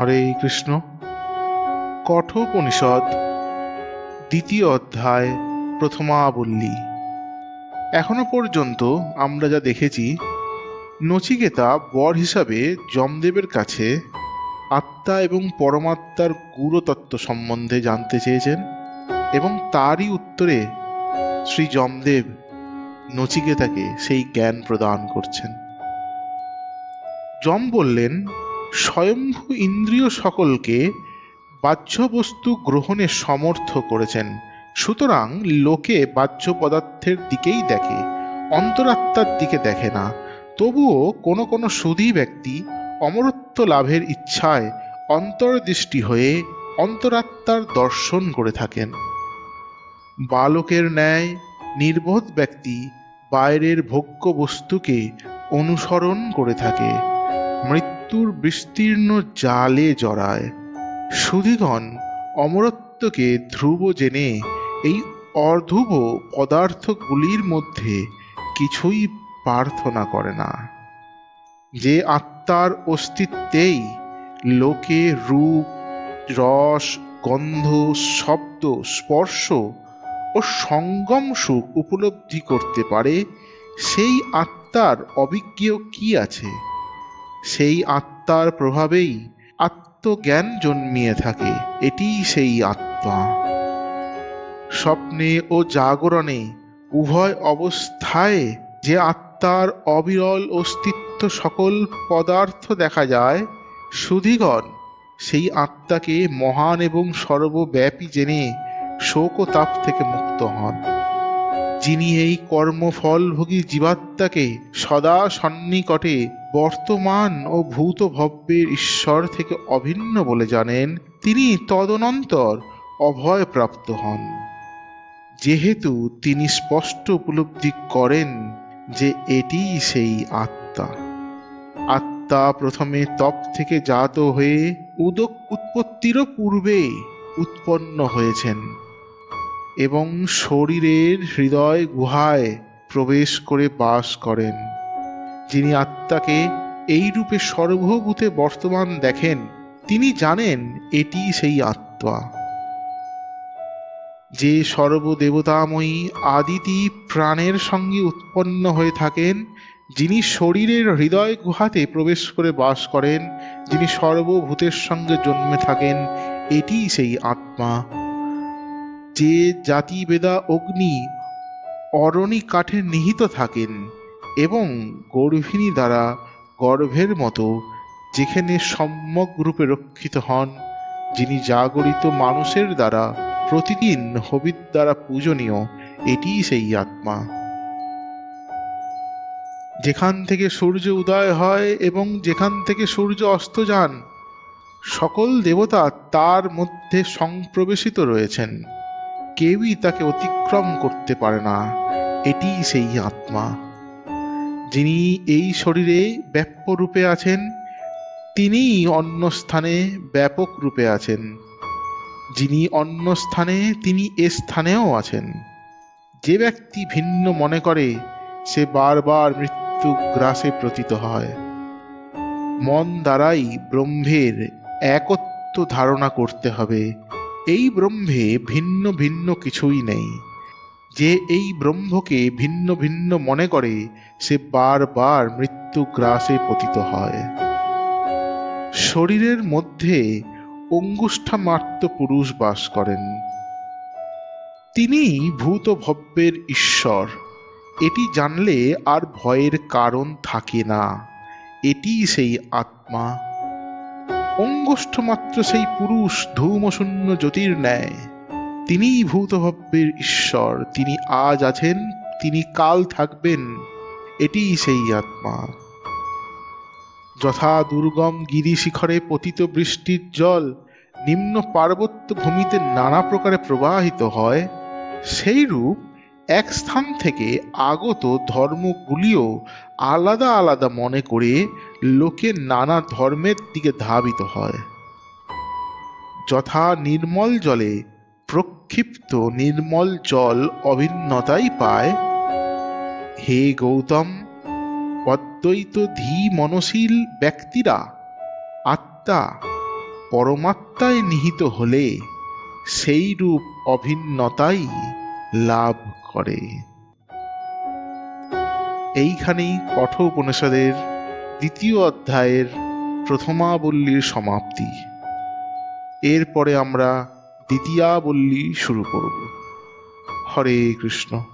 হরে কৃষ্ণ। কঠোপনিষদ, দ্বিতীয় অধ্যায়, প্রথমাবল্লী। এখনও পর্যন্ত আমরা যা দেখেছি, নচিকেতা বর হিসাবে যমদেবের কাছে আত্মা এবং পরমাত্মার গুরুতত্ত্ব সম্বন্ধে জানতে চেয়েছেন এবং তারই উত্তরে শ্রী যমদেব নচিকেতাকে সেই জ্ঞান প্রদান করছেন। যম বললেন স্বয়ম্ভু ইন্দ্রিয় সকলকে বাহ্য বস্তু গ্রহণে সমর্থ করেছেন। সুতরাং লোকে বাহ্য পদার্থের দিকেই দেখে, অন্তরাত্মার দিকে দেখে না। তবুও কোনো কোনো সুধী ব্যক্তি অমরত্ব লাভের ইচ্ছায় অন্তর্দৃষ্টি হয়ে অন্তরাত্মার দর্শন করে থাকেন। বালকের ন্যায় নির্বোধ ব্যক্তি বাইরের ভোগ্য বস্তুকে অনুসরণ করে থাকে। মৃত্যুর বিস্তীর্ণ জালে জড়ায়। সুধীগণ অমরত্বকে ধ্রুব জেনে এই অর্ধুব পদার্থগুলির মধ্যে কিছুই প্রার্থনা করে না। যে আত্মার অস্তিত্বেই লোকে রূপ, রস, গন্ধ, শব্দ, স্পর্শ ও সঙ্গম সুখ উপলব্ধি করতে পারে, সেই আত্মার অভিজ্ঞ কি আছে? সেই আত্মার প্রভাবেই আত্মজ্ঞান জন্মিয়ে থাকে। এটিই সেই আত্মা। স্বপ্নে ও জাগরণে উভয় অবস্থায় যে আত্মার অবিরল অস্তিত্ব সকল পদার্থ দেখা যায়, সুধীগণ সেই আত্মাকে মহান এবং সর্বব্যাপী জেনে শোক ও তাপ থেকে মুক্ত হন। যিনি এই কর্মফলভোগী জীবাত্মাকে সদা সন্নিকটে বর্তমান ও ভূত ভব্যের ঈশ্বর থেকে অভিন্ন বলে জানেন, তিনি তদনন্তর অভয় প্রাপ্ত হন। যেহেতু তিনি স্পষ্ট উপলব্ধি করেন যে এটি সেই আত্মা। আত্মা প্রথমে তপ থেকে জাত হয়ে উদক উৎপত্তিরও পূর্বে উৎপন্ন হয়েছেন। এবং শরীরের হৃদয় গুহায় প্রবেশ করে বাস করেন। যিনি আত্মাকে এই রূপে সর্বভূতে বর্তমান দেখেন, তিনি জানেন এটি সেই আত্মা। যে সর্বদেবতাময়ী আদিতি প্রাণের সঙ্গে উৎপন্ন হয়ে থাকেন, যিনি শরীরের হৃদয় গুহাতে প্রবেশ করে বাস করেন, যিনি সর্বভূতের সঙ্গে জন্মে থাকেন এটি সেই আত্মা। যে জাতি বেদা অগ্নি অরণি কাঠে নিহিত থাকেন এবং গর্ভিণী দ্বারা গর্ভের মতো, যেখানে সম্যক রূপে রক্ষিত হন, যিনি জাগরিত মানুষের দ্বারা প্রতিদিন হবির দ্বারা পূজনীয়, এটিই সেই আত্মা। যেখান থেকে সূর্য উদয় হয় এবং যেখান থেকে সূর্য অস্ত যান, সকল দেবতা তার মধ্যে সংপ্রবেশিত রয়েছেন। কেউই তাকে অতিক্রম করতে পারে না। এটি সেই আত্মা। যিনি এই শরীরে ব্যাপ্য রূপে আছেন, তিনিই অন্য স্থানে ব্যাপক রূপে আছেন। যিনি অন্য স্থানে, তিনি এ স্থানেও আছেন। যে ব্যক্তি ভিন্ন মনে করে, সে বারবার মৃত্যু গ্রাসে প্রতীত হয়। মন দ্বারাই ব্রহ্মের একত্ব ধারণা করতে হবে। এই ব্রহ্মে ভিন্ন ভিন্ন কিছুই নেই। যে এই ব্রহ্মকে ভিন্ন ভিন্ন মনে করে, সে বারবার মৃত্যু গ্রাসে পতিত হয়। শরীরের মধ্যে অঙ্গুষ্ঠামাত্র পুরুষ বাস করেন। তিনি ভূত ভব্যের ঈশ্বর। এটি জানলে আর ভয়ের কারণ থাকে না। এটি সেই আত্মা। অঙ্গুষ্ঠমাত্র সেই পুরুষ ধূমশূন্য জ্যোতির ন্যায় তিনিই ভূতভব্যের ঈশ্বর, তিনি আজ আছেন, তিনি কাল থাকবেন, এটিই সেই আত্মা। যথা দুর্গম গিরি শিখরে পতিত বৃষ্টির জল, নিম্ন পার্বত্য ভূমিতে নানা প্রকারে প্রবাহিত হয় সেই রূপ এক স্থান থেকে আগত ধর্মগুলিও আলাদা আলাদা মনে করে লোকে নানা ধর্মের দিকে ধাবিত হয়। যথা নির্মল জলে প্রক্ষিপ্ত নির্মল জল অভিন্নতাই পায়। হে গৌতম, অদ্বৈত ধী মনশীল ব্যক্তিরা, আত্মা পরমাত্মায় নিহিত হলে সেই রূপ অভিন্নতাই লাভ করে। এইখানেই কঠোপনিষদের দ্বিতীয় অধ্যায়ের প্রথমাবল্লীর সমাপ্তি। এরপরে আমরা দ্বিতীয়াবল্লী শুরু করব। হরে কৃষ্ণ।